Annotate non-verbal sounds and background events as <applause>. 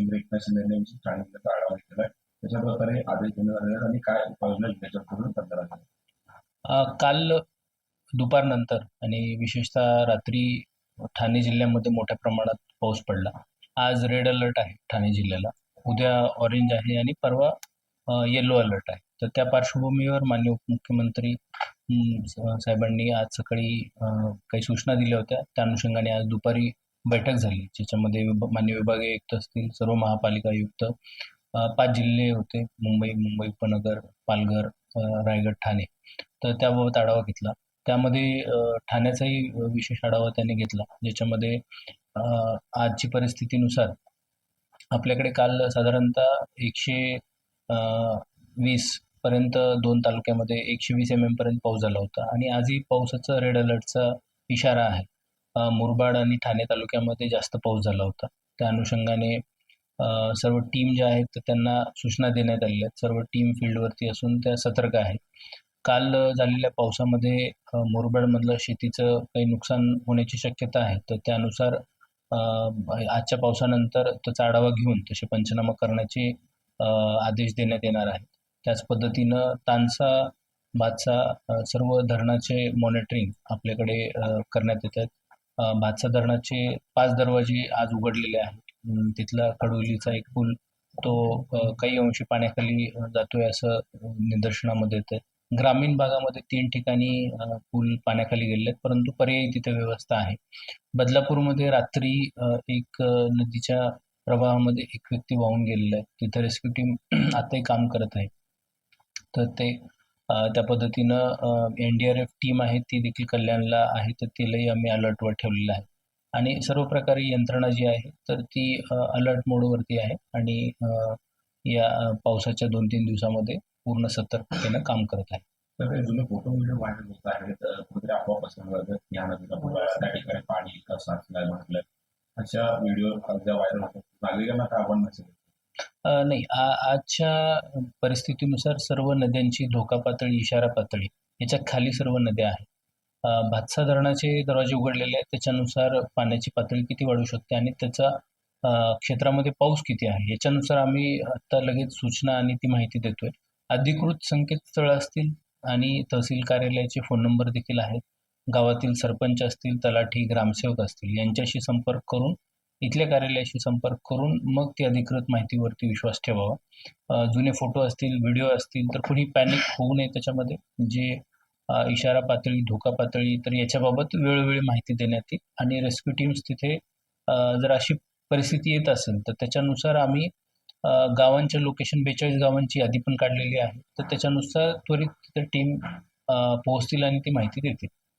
मुख्यमंत्री एकनाथ शिंदे यांनी आढावा घेतलेला आहे. त्याच्या प्रकारे आदेश देण्यात आलेले आणि काय उपाययोजना जिल्ह्याच्या पूर्ण करण्यात आल्या काल दुपारनंतर आणि विशेषतः रात्री ठाणे जिल्ह्यामध्ये मोठ्या प्रमाणात पाऊस पडला. आज रेड अलर्ट आहे ठाणे जिल्ह्याला. उद्या ऑरेंज आहे आणि परवा येलो अलर्ट आहे. तर त्या पार्श्वभूमीवर माननीय उपमुख्यमंत्री साहेबांनी आज सकाळी काही सूचना दिल्या होत्या. त्या अनुषंगाने आज दुपारी बैठक झाली. ज्याच्यामध्ये विभ मान्य विभागीय आयुक्त असतील सर्व महापालिका आयुक्त पाच जिल्हे होते. मुंबई मुंबई उपनगर पालघर रायगड ठाणे. तर त्याबाबत आढावा घेतला. त्यामध्ये ठाण्याचाही विशेष आढावा त्यांनी घेतला. ज्याच्यामध्ये आजची परिस्थितीनुसार आपल्याकडे काल साधारणतः एकशे वीस पर्यंत दोन तालुक्यामध्ये एकशे वीस एम एम पर्यंत पाऊस झाला होता. आणि आजही पावसाचा रेड अलर्टचा इशारा आहे. मुरबाड आणि ठाणे तालुक्यामध्ये जास्त पाऊस झाला होता. त्या अनुषंगाने सर्व टीम ज्या आहेत तर त्यांना सूचना देण्यात आलेल्या आहेत. सर्व टीम फील्डवरती असून त्या सतर्क आहेत. काल झालेल्या पावसामध्ये मुरबाडमधलं शेतीचं काही नुकसान होण्याची शक्यता आहे. तर त्यानुसार आजच्या पावसानंतर त्याचा आढावा घेऊन तसे पंचनामा करण्याचे आदेश देण्यात येणार आहेत. त्याच पद्धतीनं तानसा भातसा सर्व धरणाचे मॉनिटरिंग आपल्याकडे करण्यात येत आहेत. भातसा धरणाचे पाच दरवाजे आज उघडलेले आहेत. तिथला कडोलीचा एक पूल तो काही अंशी पाण्याखाली जातोय असं निदर्शनामध्ये येतं आहे ग्रामीण भागामध्ये तीन ठिकाणी पूल पाण्याखाली गेले आहेत परंतु पर्यायी तिथे व्यवस्था आहे. बदलापूरमध्ये रात्री एक नदीच्या प्रवाहामध्ये एक व्यक्ती वाहून गेलेला आहे. तिथे रेस्क्यू टीम <clears throat> आताही काम करत आहे. तर ते त्या पद्धतीनं N D R F team आहे ती देखील कल्याणला आहे तर तिलाही आम्ही अलर्टवर ठेवलेलं आहे. आणि सर्व प्रकारे यंत्रणा जी आहे तर ती अलर्ट मोडवरती आहे आणि या पावसाच्या दोन तीन दिवसामध्ये पूर्ण सतर्कतेनं काम करत आहे. जुने फोटो व्हिडिओ व्हायरल होत आहेत तर कुठेतरी अफवा पसरवल्या या नदीला त्या ठिकाणी पाणी कसं साचलंय म्हटलं. अशा व्हिडिओ व्हायरल होतात नागरिकांना काय आव्हान नसेल. अ, नाही. आ आजच्या परिस्थितीनुसार सर्व नद्यांची धोका पातळी इशारा पातळी याच्या खाली सर्व नद्या आहेत. अ, भातसा धरणाचे दरवाजे उघडलेले आहेत. त्याच्यानुसार पाण्याची पातळी किती वाढू शकते आणि त्याचा अ, क्षेत्रामध्ये पाऊस किती आहे याच्यानुसार आम्ही आत्ता लगेच सूचना आणि ती माहिती देतोय. अधिकृत संकेतस्थळं असतील आणि तहसील कार्यालयाचे फोन नंबर देखील आहेत. गावातील सरपंच असतील तलाठी ग्रामसेवक असतील यांच्याशी संपर्क करून इथल्या कार्यालयाशी संपर्क करून मग ती अधिकृत माहितीवरती विश्वास ठेवावा. जुने फोटो असतील व्हिडिओ असतील तर कुणी पॅनिक होऊ नये त्याच्यामध्ये. जे इशारा पातळी धोका पातळी तर याच्याबाबत वेळोवेळी माहिती देण्यात येईल. आणि रेस्क्यू टीम्स तिथे जर अशी परिस्थिती येत असेल तर त्याच्यानुसार आम्ही गावांच्या लोकेशन बेचाळीस गावांची यादी पण काढलेली आहे. तर त्याच्यानुसार त्वरित तिथे टीम पोहोचतील आणि ती माहिती देतील.